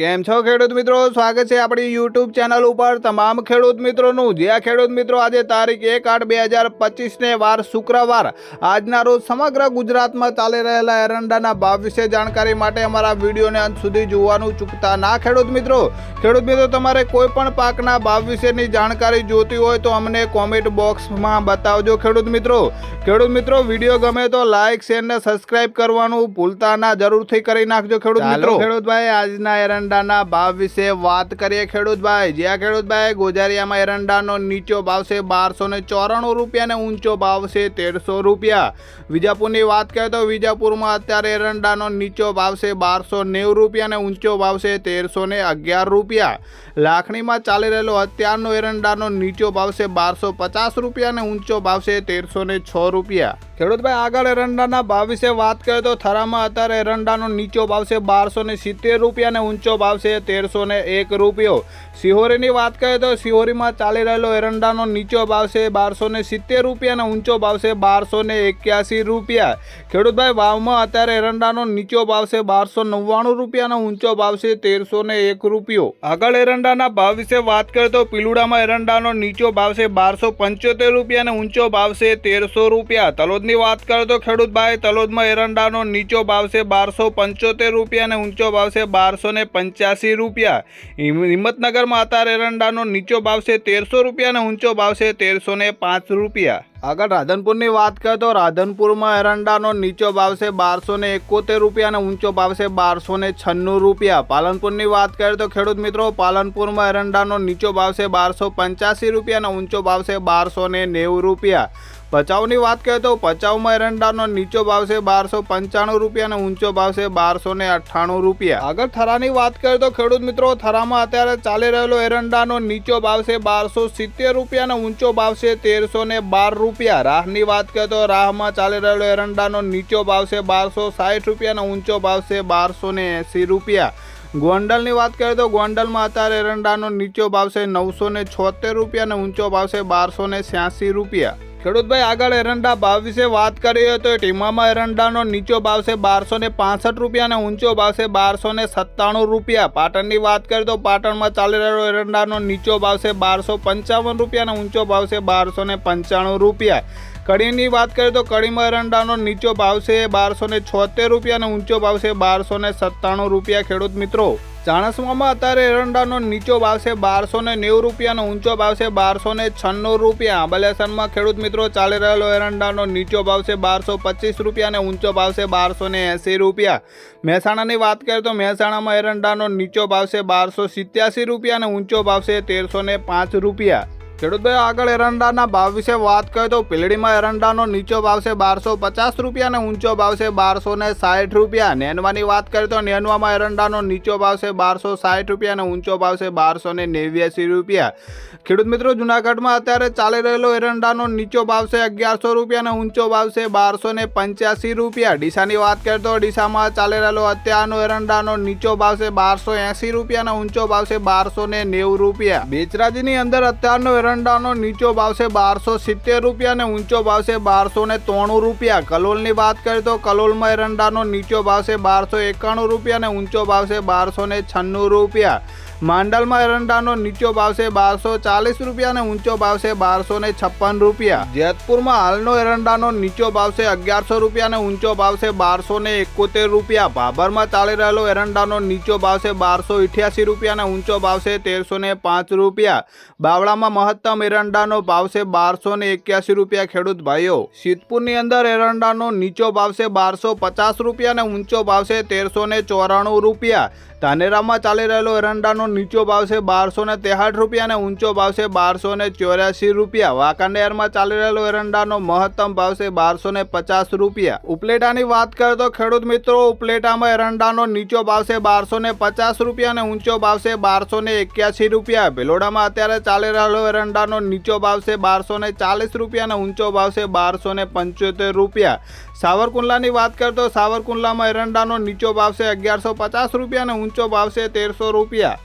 કેમ છો ખેડૂત મિત્રો? સ્વાગત છે આપણી યુટ્યુબ ચેનલ ઉપર તમામ ખેડૂત મિત્રોનું. જ્યાં ખેડૂત મિત્રો આજે તારીખ એક આઠ બે હજાર પચીસને વાર શુક્રવાર આજના રોજ સમગ્ર ગુજરાતમાં ચાલી રહેલા એરંડાના ભાવ વિશે જાણકારી માટે અમારા વિડીયોને અંત સુધી જોવાનું ચૂકતા ના ખેડૂત મિત્રો. ખેડૂત મિત્રો તમારે કોઈ પણ પાકના ભાવ વિશેની જાણકારી જોતી હોય તો અમને કોમેન્ટ બોક્સમાં બતાવજો ખેડૂત મિત્રો. ખેડૂત મિત્રો વીડિયો ગમે તો લાઇક શેર ને સબસ્ક્રાઇબ કરવાનું ભૂલતા ના. જરૂરથી કરી નાખજો ખેડૂત મિત્રો. ખેડૂતભાઈ આજના એરંડાના ભાવ વિશે વાત કરીએ ખેડૂતભાઈ. જ્યાં ખેડૂતભાઈ, ગોજારિયામાં એરંડાનો નીચો ભાવ છે બારસો ને ચોરાણું રૂપિયા અને ઊંચો ભાવ છે તેરસો રૂપિયા. વિજાપુરની વાત કરીએ તો વિજાપુરમાં અત્યારે એરંડાનો નીચો ભાવ છે બારસો નેવું રૂપિયા અને ઊંચો ભાવ છે તેરસો ને અગિયાર રૂપિયા. લાખણીમાં ચાલી રહેલો અત્યારનો એરંડાનો નીચો ભાવ છે બારસો પચાસ રૂપિયા અને ઊંચો ભાવ છે તેરસો ને છ રૂપિયા. ખેડૂતભાઈ, આગળ એરંડાના ભાવ વિશે વાત કરીએ તો થરામાં અત્યારે એરંડાનો નીચો ભાવ છે બારસો ને સિત્તેર રૂપિયા અને ઊંચો ભાવ છે તેરસો ને એક રૂપિયો. સિહોરીની વાત કરીએ તો સિહોરીમાં ચાલી રહેલો એરંડાનો નીચો ભાવ છે બારસો ને સિત્તેર રૂપિયા અને ઊંચો ભાવ છે બારસો ને એક્યાસી રૂપિયા. ખેડૂતભાઈ ભાવમાં અત્યારે એરંડાનો નીચો ભાવ છે બારસો નવ્વાણું રૂપિયા ઊંચો ભાવ છે તેરસો ને એક રૂપિયો. આગળ એરંડાના ભાવ વિશે વાત કરીએ તો પીલુડામાં એરંડાનો નીચો ભાવ છે બારસો પંચોતેર રૂપિયા અને ઊંચો ભાવ છે તેરસો રૂપિયા. તલોદની વાત કરો તો ખેડૂતભાઈ તલોદમાં એરંડાનો નીચો ભાવ છે બારસો પંચોતેર રૂપિયા અને ઊંચો ભાવ છે બારસો ને પંચ્યાસી રૂપિયા. હિમ- હિંમતનગરમાં અત્યારે એરંડાનો નીચો ભાવ છે તેરસો રૂપિયા અને ઊંચો ભાવ છે તેરસો ને પાંચ રૂપિયા. આગળ રાધનપુરની વાત કરીએ તો રાધનપુરમાં એરંડાનો નીચો ભાવ છે બારસો ને એકોતેર રૂપિયા અને ઊંચો ભાવ છે બારસો ને છન્નું રૂપિયા. પાલનપુરની વાત કરીએ તો ખેડૂત મિત્રો પાલનપુરમાં એરંડાનો નીચો ભાવ છે બારસો પંચ્યાસી રૂપિયા અને ઊંચો ભાવ છે બારસો ને નેવું રૂપિયા. ભચાઉની વાત કરીએ તો ભચાઉમાં એરંડાનો નીચો ભાવ છે બારસો પંચાણું રૂપિયા અને ઊંચો ભાવ છે બારસો ને અઠ્ઠાણું રૂપિયા. આગળ થરાની વાત કરીએ તો ખેડૂત મિત્રો, થરામાં અત્યારે ચાલી રહેલો એરંડાનો નીચો ભાવ છે બારસો સિત્તેર રૂપિયા અને ઊંચો ભાવ છે તેરસો ને બાર રૂપિયા. રાહની વાત કરીએ તો રાહમાં ચાલી રહેલો એરંડાનો નીચો ભાવ છે બારસો સાઠ રૂપિયા અને ઊંચો ભાવ છે બારસો ને એંસી રૂપિયા. ગોંડલની વાત કરીએ તો ગોંડલમાં અત્યારે એરંડાનો નીચો ભાવ છે નવસો ને છોતેર રૂપિયા અને ઊંચો ભાવ છે બારસો ને રૂપિયા. ખેડૂતભાઈ, આગળ એરંડા ભાવ વિશે વાત કરીએ તો ટીમામાં એરંડાનો નીચો ભાવ છે બારસો ને પાસઠ રૂપિયા અને ઊંચો ભાવ છે બારસો ને સત્તાણું રૂપિયા. પાટણની વાત કરીએ તો પાટણમાં ચાલી રહેલો એરંડાનો નીચો ભાવ છે બારસો પંચાવન રૂપિયા અને ઊંચો ભાવ છે બારસો ને પંચાણું રૂપિયા. કડીની વાત કરીએ તો કઢીમાં એરંડાનો નીચો ભાવ છે બારસો ને છોતેર રૂપિયા અને ઊંચો ભાવ છે બારસો ને સત્તાણું રૂપિયા. ખેડૂત મિત્રો ચાણસમામાં અત્યારે એરંડાનો નીચો ભાવ છે બારસો ને નેવું રૂપિયાનો, ઊંચો ભાવ છે બારસો ને છન્નું રૂપિયા. બલેસરમાં ખેડૂત મિત્રો ચાલી રહેલો એરંડાનો નીચો ભાવ છે બારસો પચીસ રૂપિયા અને ઊંચો ભાવ છે બારસો ને એંસી રૂપિયા. મહેસાણાની વાત કરીએ તો મહેસાણામાં એરંડાનો નીચો ભાવ છે બારસો સિત્યાસી રૂપિયા અને ઊંચો ભાવ છે તેરસો ને પાંચ રૂપિયા. ખેડૂતભાઈ આગળ એરંડાના ભાવ વિશે વાત કરીએ તો પીલડીમાં એરંડાનો નીચો ભાવ છે બારસો પચાસ રૂપિયા અને ઊંચો ભાવ છે બારસો ને સાઠ રૂપિયા. નેનવાની વાત કરીએ તો નેનવામાં એરંડાનો નીચો ભાવ છે બારસો સાઠ રૂપિયા અને ઊંચો ભાવ છે બારસો ને નેવ્યાસી રૂપિયા. ખેડૂત મિત્રો, જુનાગઢમાં અત્યારે ચાલી રહેલો એરંડાનો નીચો ભાવ છે અગિયારસો રૂપિયા અને ઊંચો ભાવ છે બારસો ને પંચ્યાસી રૂપિયા. ડીસાની વાત કરીએ તો ડીસામાં ચાલી રહેલો અત્યારનો એરંડાનો નીચો ભાવ છે બારસો એંસી રૂપિયા અને ઊંચો ભાવ છે બારસો ને નેવું રૂપિયા. બેચરાજીની અંદર અત્યારનો એરંડાનો નીચો ભાવ બારસો સિત્તેર રૂપિયા અને ઊંચો ભાવ બારસો ને ત્રણું રૂપિયા. કલોલની વાત કરીએ તો કલોલમાં એરંડાનો નીચો ભાવ બારસો એકાણું રૂપિયા અને ઊંચો ભાવ બારસો ને છન્નું રૂપિયા. માંડલમાં એરંડાનો નીચો ભાવ છે બારસો ચાલીસ રૂપિયા અને ઊંચો ભાવ છે બારસો ને છપ્પન રૂપિયા. જેતપુરમાં હાલનો એરંડાનો નીચો ભાવ છે અગિયારસો રૂપિયા અને ઊંચો ભાવ છે બારસો ને એકોતેર રૂપિયા. ભાભરમાં ચાલી રહેલો એરંડાનો નીચો ભાવ છે બારસો ઇઠ્યાસી રૂપિયા અને ઊંચો ભાવ છે તેરસો ને પાંચ રૂપિયા. બાવળામાં મહત્તમ એરંડાનો ભાવ છે બારસો ને એક્યાસી રૂપિયા, ખેડૂત ભાઈઓ. સિદ્ધપુરની અંદર એરંડાનો નીચો ભાવ છે બારસો પચાસ રૂપિયા અને ઊંચો ભાવ છે તેરસો ને ચોરાણું રૂપિયા. ધાનેરામાં ચાલી રહેલો એરંડાનો નીચો ભાવ છે બારસો ને તેહાઠ રૂપિયા અને ઊંચો ભાવ છે બારસો ને ચોર્યાસી રૂપિયા. વાંકાનેરમાં ચાલી રહેલો એરંડાનો મહત્તમ ભાવ છે બારસો ને પચાસ રૂપિયા. ઉપલેટાની વાત કરીએ તો ખેડૂત મિત્રો, ઉપલેટામાં એરંડાનો નીચો ભાવ છે બારસો ને પચાસ રૂપિયા અને ઊંચો ભાવ છે બારસો ને એક્યાસી રૂપિયા. ભેલોડામાં અત્યારે ચાલી રહેલો એરંડાનો નીચો ભાવ છે બારસો ને ચાલીસ રૂપિયા અને ઊંચો ભાવ છે બારસો ને પંચોતેર રૂપિયા. સાવરકુંડલાની વાત કરીએ તો સાવરકુંડલામાં એરંડાનો નીચો ભાવ છે અગિયારસો પચાસ રૂપિયા અને ઊંચો ભાવ છે તેરસો રૂપિયા.